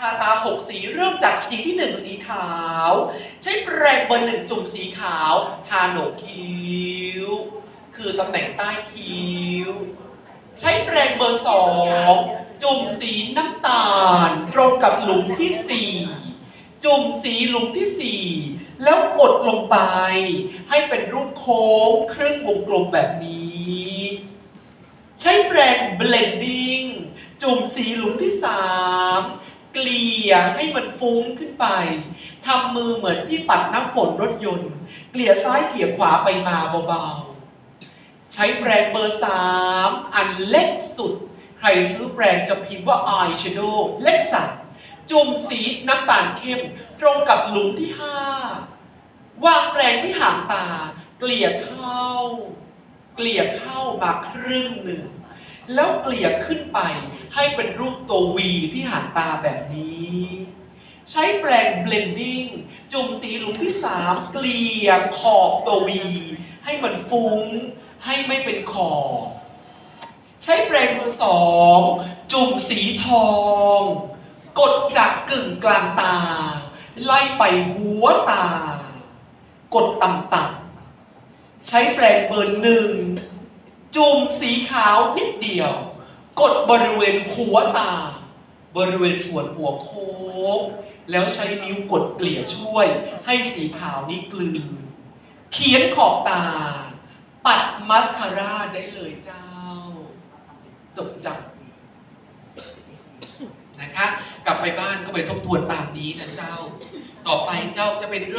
ทาตาหกสีเริ่มจากสีที่หนึ่งสีขาว ใช้แปรงเบอร์หนึ่งจุ่มสีขาว ทาโหนกคิ้ว คือตำแหน่งใต้คิ้ว ใช้แปรงเบอร์สองจุ่มสีน้ำตาล ตรงกับหลุมที่สี่จุ่มสีหลุมที่สี่แล้วกดลงไป ให้เป็นรูปโค้งครึ่งวงกลมแบบนี้ ใช้แปรง blending จุ่มสีหลุมที่สาม เกลี่ยให้มันฟุ้งขึ้นไปทำมือเหมือนที่ปัดน้ำฝนรถยนต์ เกลี่ยซ้ายเกลี่ยขวาไปมาเบาๆ ใช้แปรงเบอร์สามอันเล็กสุด ใครซื้อแปรงจะพิมพ์ว่า eye shadow เล็กสัดจุ่มสีน้ำตาลเข้ม ตรงกับหลุมที่ห้าวางแปรงที่หางตา เกลี่ยเข้า เกลี่ยเข้ามาครึ่งหนึ่ง แล้วเกลี่ยขึ้นไปให้เป็นรูปตัว V ที่หางตาแบบนี้ ใช้แปรง blending จุ่มสีหลุมที่ 3 เกลี่ยขอบตัว V ให้มันฟุ้ง ให้ไม่เป็นขอบ ใช้แปรงเบอร์สองจุ่มสีทอง กดจากกึ่งกลางตา ไล่ไปหัวตา กดต่ำๆใช้แปรงเบอร์หนึ่ง จุ่มสีขาวนิดเดียว กดบริเวณหัวตา บริเวณส่วนหัวโค้ง แล้วใช้นิ้วกดเกลี่ยช่วย ให้สีขาวนี้กลืน เขียนขอบตา ปัดมัสคาร่าได้เลยเจ้า จบจับนะคะ กลับไปบ้านก็ไปทบทวนตามนี้นะเจ้า ต่อไปเจ้าจะเป็นเรื่อง